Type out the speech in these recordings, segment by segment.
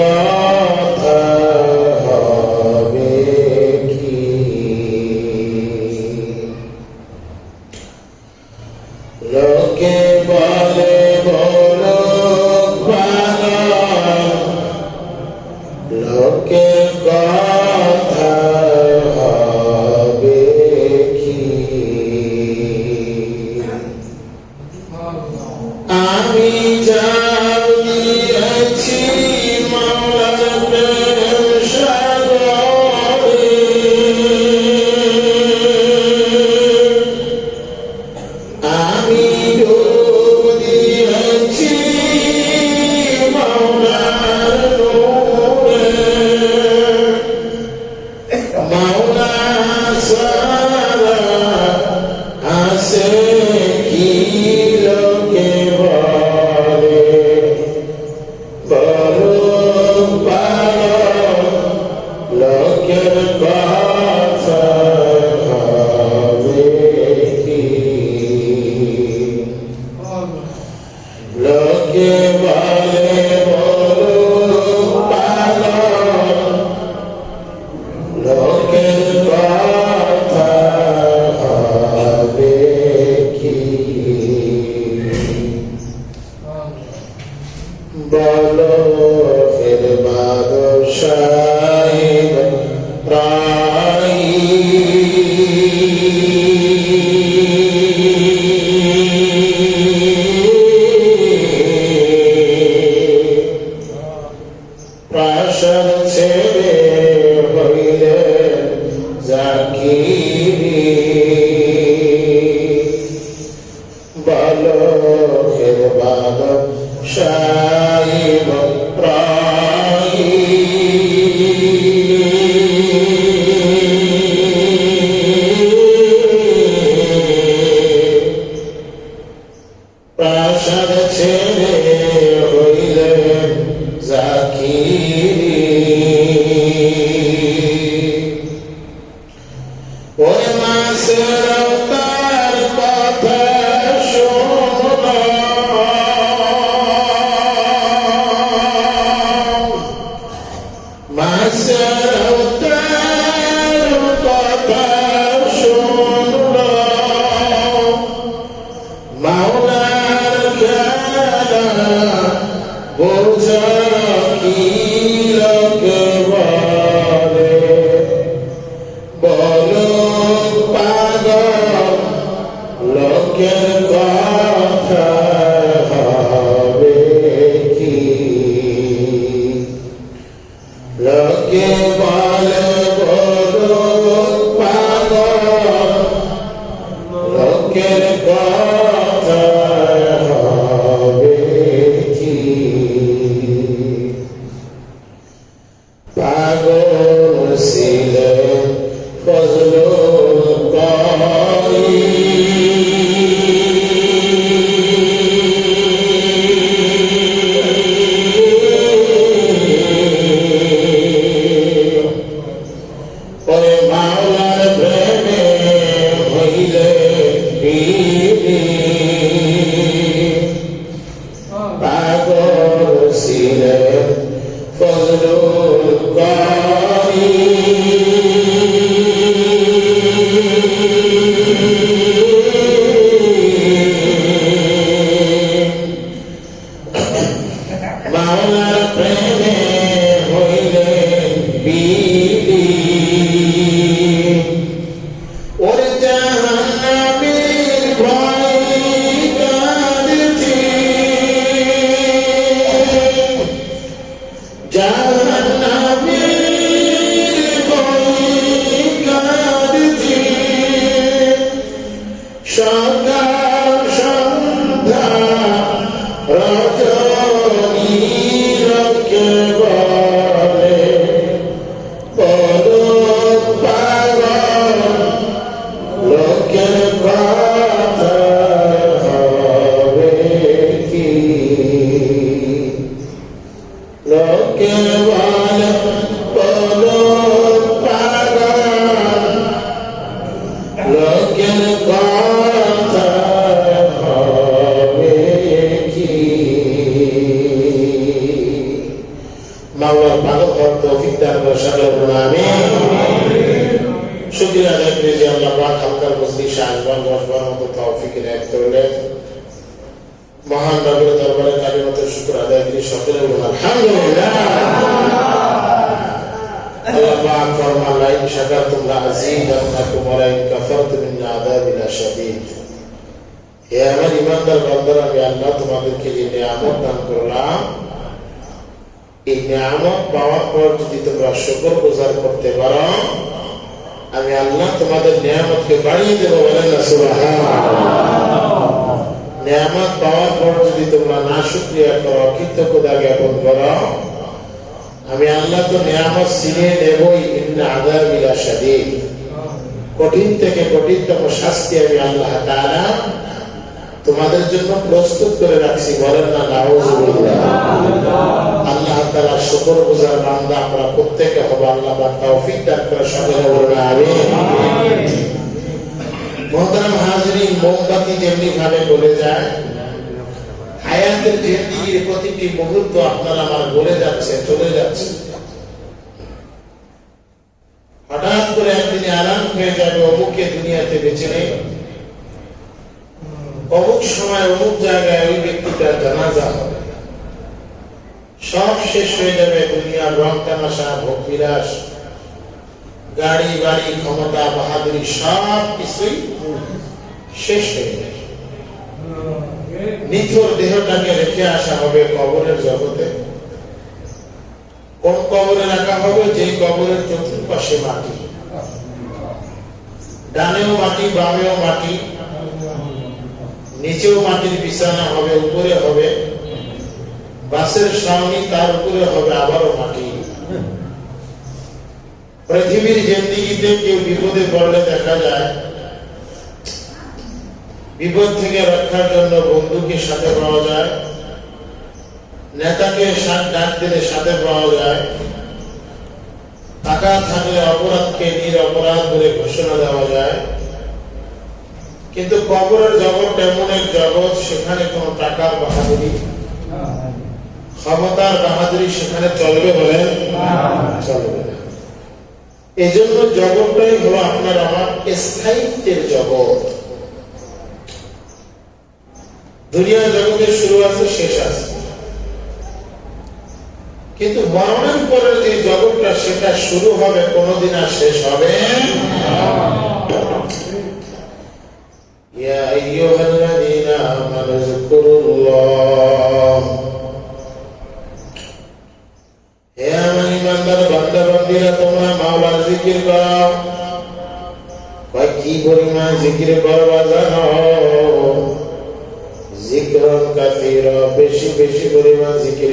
Allah. মহান রবের দরবারে কালিমত শুক্র আদায় করে, সকলে এই নিয়ামত পাওয়ার পর যদি তোমরা শুকর গুজার করতে পারো, আমি আল্লাহ তোমাদের নিয়ামতকে বাড়িয়ে দেবো বলেন না নিয়ামত পাওয়ার পর যদি তোমরা না শুক্রিয়া করো কৃতজ্ঞতা জ্ঞাপন করো, আমি আল্লাহ তো নিয়ামত ছিনিয়ে নেবই আদার মিলা সাদিদ কঠিন থেকে কঠিনতম শাস্তি আমি আল্লাহ তাআলা তোমাদের জন্য প্রস্তুত করে রাখছি, বলেন না আল্লাহ তাআলা শুকর গুজার বান্দা, আমরা প্রত্যেকে হবে আল্লাহ পাক তৌফিক দান করে সকলে আমিন। মোহতারাম হাজরিন মোমবাতি যেমনি ভাবে গলে যায়, হায়াতের জিন্দিগির প্রতিটি মুহূর্ত আপনার আমার গলে যাচ্ছে, চলে যাচ্ছে। হঠাৎ করে একদিনে আরাম হয়ে যাবে অমুকে দুনিয়াতে বেঁচে নেই। অমুক সময় অমুক জায়গায় ওই ব্যক্তিটার জানাজা হবে। সব শেষ হয়ে যাবে দুনিয়ার রং তামাশা ভোগ বিলাস। গাড়ি বাড়ি ক্ষমতা, বাহাদুরি সব কিছুই শেষ হয়ে যাবে নিথর দেহটাকে রেখে আসা হবে কবরের জগতে। কোন কবরে রাখা হবে? যে কবরের চতুর্পাশে মাটি। ডানেও মাটি, বামেও মাটি, নিচেও মাটির বিছানা হবে, উপরে হবে। বাসের সামনে তার উপরে হবে, আবারও মাটি। পৃথিবীর জিন্দিগিতে কেউ বিপদে পড়লে দেখা যায় বিপদ থেকে রক্ষার জন্য বন্ধুকে সাথে পাওয়া যায় নেতাকে ডাক দিলে সাথে পাওয়া যায় টাকা থাকলে অপরাধকে নির অপরাধ বলে ঘোষণা দেওয়া যায়। কিন্তু কবরের জগৎ এমন এক জগৎ সেখানে কোন টাকার বাহাদুরি ক্ষমতার বাহাদুরি সেখানে চলবে বলে চলবে। না এই জন্য জগৎটাই হলো আপনার আমার স্থায়িত্বের জগৎ দুনিয়া জগতের শুরু আছে শেষ আছে কিন্তু মরণের পরের যে জগৎটা সেটা শুরু হবে কোনোদিন আর শেষ হবে يا أيها الذين آمنوا اذكروا الله হে আমার ইমানদার বান্দা বান্দিরা তোমরা মাওলার জিকির করো। কয়, কি পরিমাণ জিকির করবা জানো? জিক্রন কাথির বেশি বেশি পরিমাণ জিকির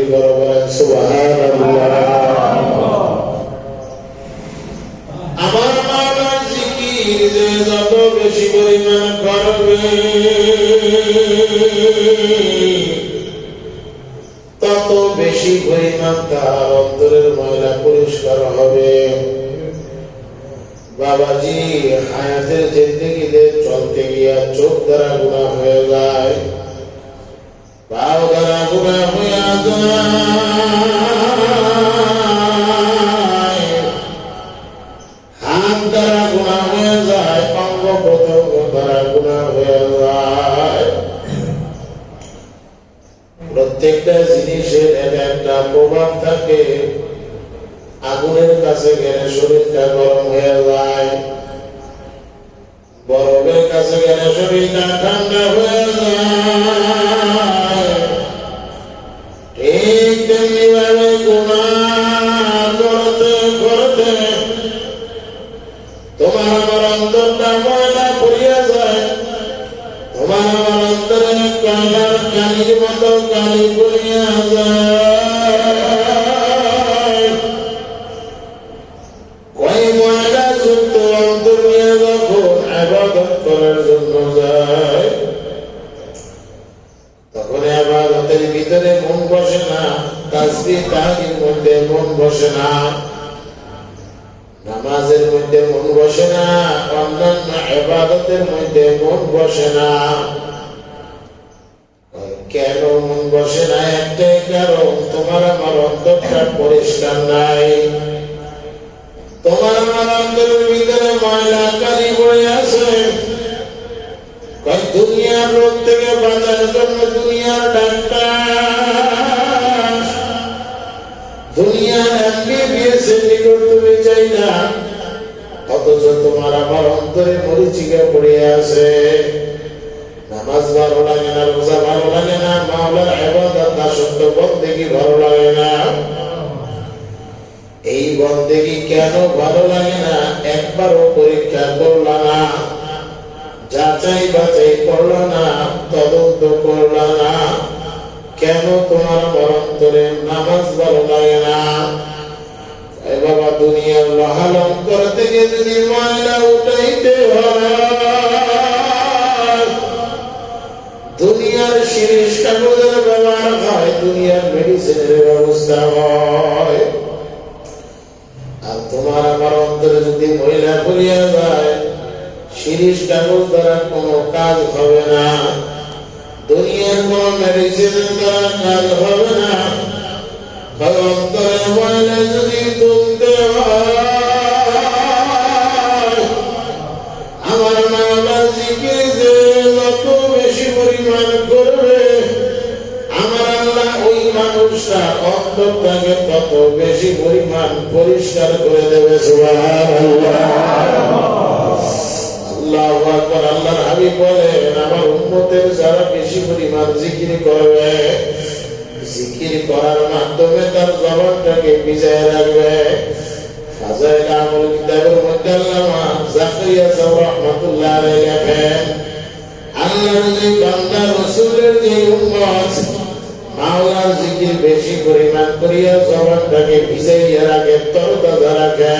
জিকির যে যত তত বেশি পরিমাণ তার অন্তরের ময়লা পরিষ্কার হবে। বাবাজি, হায়াতের জিন্দিগিতে চলতে গিয়া চোখ দ্বারা গুণা হয়ে যায়। পাও দ্বারা গুণা হইয়া যায়। হাত দ্বারা গুণা হয়ে যায় অঙ্গ প্রত্যঙ্গ দ্বারা গুণা হয়ে যায়। প্রত্যেকটা জিনিসের এক একটা প্রভাব থাকে। আগুনের কাছে গেলে শরীরটা গরম হয়ে যায়। বরফের কাছে গেলে শরীরটা ঠান্ডা হয়ে যায়। ঠিক তেমনি তোমার আমার যায়। অন্তরে কালার কালির মতো কালি পড়িয়া যায়। বসে না। নামাজের মধ্যে মন বসে না, অন্যান্য এবাদতের মধ্যে মন বসে না। কেন মন বসে না? একটাই কারণ, তোমার আমার অন্তরটা পরিষ্কার নাই। তোমার আমার অন্তরের ভিতরে ময়লা কালি পড়ে আছে। দুনিয়ার রোগ থেকে বাঁচার জন্য দুনিয়ার ডাক্তার। দুনিয়ার অন্তরে ভালো লাগে না, রোজা ভালো লাগে না ভালো লাগে না। এই বন্দেগি কেন ভালো না? একবারও পরীক্ষা করলা না। যাচাই বাছাই করলা না, তদন্ত করলা না। কেন তোমার আমার অন্তরে নামাজ ভালো লাগে না? বাবা, দুনিয়ার যদি ময়লা উঠাইতে দুনিয়ার শিরিষ কাগজের ব্যবহার হয়, দুনিয়ার মেডিসিনের ব্যবস্থা হয়। আর তোমার আমার অন্তরে যদি মহিলা করিয়া যায়, শিরিষ কাগজ দ্বারা কোনো কাজ হবে না। দুনিয়ার কোন মেডিসিনের দ্বারা কাজ হবে না। অন্তরে আমার মাওলা জিকির যে যত বেশি পরিমাণ করবে, আমার আল্লাহ ওই মানুষটা অন্তরটাকে তত বেশি পরিমাণ পরিষ্কার করে দেবে, সুবহানাল্লাহ। আল্লাহু আকবার, আল্লাহর বলেন, আমার উম্মতের যারা বেশি পরিমাণ জিকির করবে, জিকির করার মাধ্যমে তার জবানটাকে বিজয় রাখবে। ফাজাইল আমল কিতাবের মধ্যে আল্লামা জাকারিয়া সাহেব রাহমাতুল্লাহ আলাইহি লেখেন, আল্লাহর যে বান্দা রাসূলের যে উম্মত, মাওলার জিকির বেশি পরিমাণ করিয়া জবানটাকে ভিজাইয়া রাখে, তরতাজা রাখে।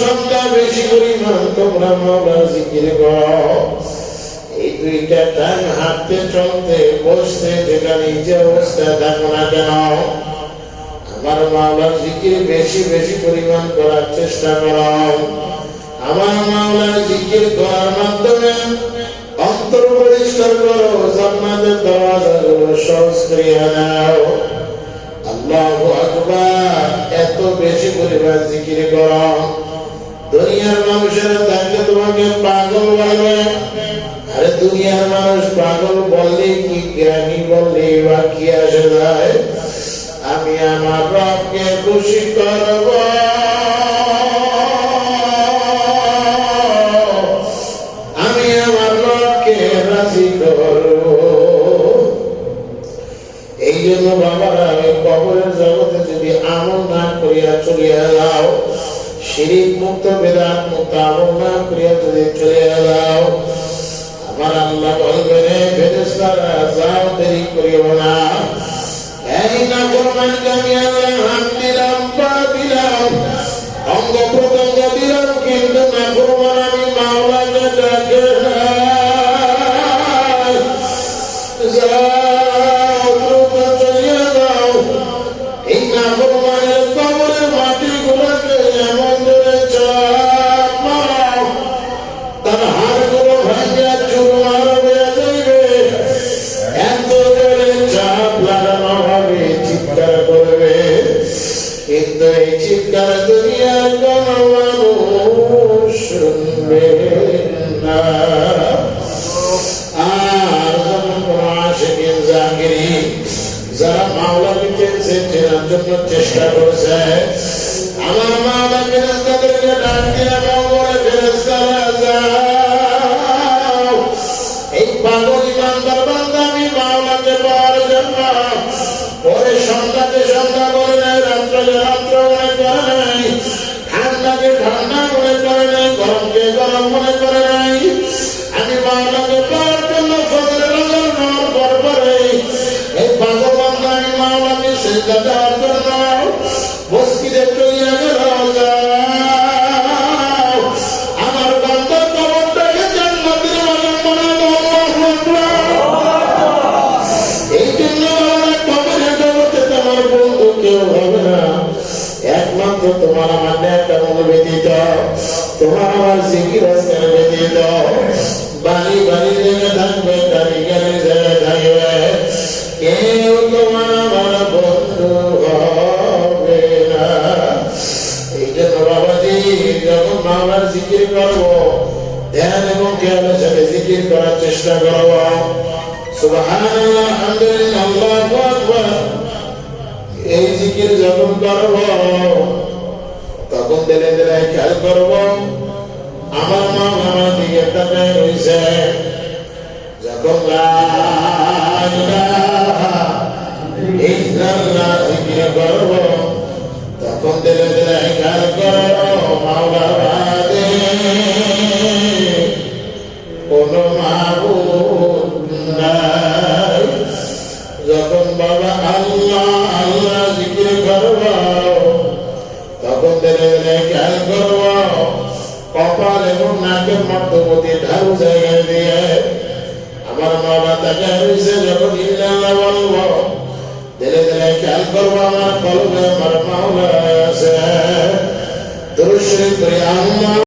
সন্ধ্যা বেশি পরিমাণ তোমরা মাওলার জিকির করো। এই দুইটা টাইম হাঁটতে চলতে, বসতে যেখানে যে অবস্থা থাকো না কেন? আমার মাওলার জিকির বেশি বেশি পরিমাণ করার চেষ্টা করো। আমার মাওলার জিকির করার মাধ্যমে অন্তর পরিষ্কার করো, জান্নাতের দরওয়াজাগুলো সহজ করিয়া দাও। আল্লাহু আকবার, এত বেশি পরিমাণ জিকির করো। দুনিয়ার মানুষেরা থাকলে তোমাকে পাগল বলবে। আরে দুনিয়ার মানুষ পাগল বললে কি জ্ঞানী বললে বা কি আসে যায়? আমি আমার রবকে খুশি করব। আমি আমার রবকে রাজি করব। এই জন্য বাবারা কবরের জগতে যদি আমল না করিয়া চলিয়া যাও শিরিক মুক্ত বেদাত মুক্ত আমল না করিয়া যদি চলিয়া যাও আমার আল্লাহ বলবেন ফেরেশতারা যাও দেরি করিও না এই না কোরবানি আমি আল্লাহ হাত দিলাম পা দিলাম অঙ্গ প্রত্যঙ্গ দিলাম কিন্তু না কোরবান আমি মাওলা ডাকে করছে। আমার মা আমার ফেরেস্তাদেরকে ডাক দিয়ে আমার বলে ফেরেস্তারা যাও এই পাগল ইমানদার বান্দা আমি মাওলাতে পাওয়ার জন্য পরে সন্ধ্যাতে সন্ধ্যা করে নেয়, রাত্রে রাত্র মনে করে নাই ঠান্ডাকে ঠান্ডা মনে করে নাই গরমকে গরম মনে করে নাই আমি মাওলাতে পাওয়ার জন্য সদরে নজর নেওয়ার পর পরে এই পাগল বান্দা আমি মাওলাকে সেটা যে বাবাজি যখন মাওলার জিকির করব, ধ্যান এবং খেয়ালের সাথে জিকির করার চেষ্টা করব। সুবহানাল্লাহ, আলহামদুলিল্লাহ, আল্লাহু আকবার। এই জিকির যখন করব, তখন ধীরে ধীরে খেয়াল করব, আমার মা আমার দিকে তাকায় রয়েছে। যখন ইল্লাল্লাহ জিকির করব দিলে দিলে ইনকার করো মাও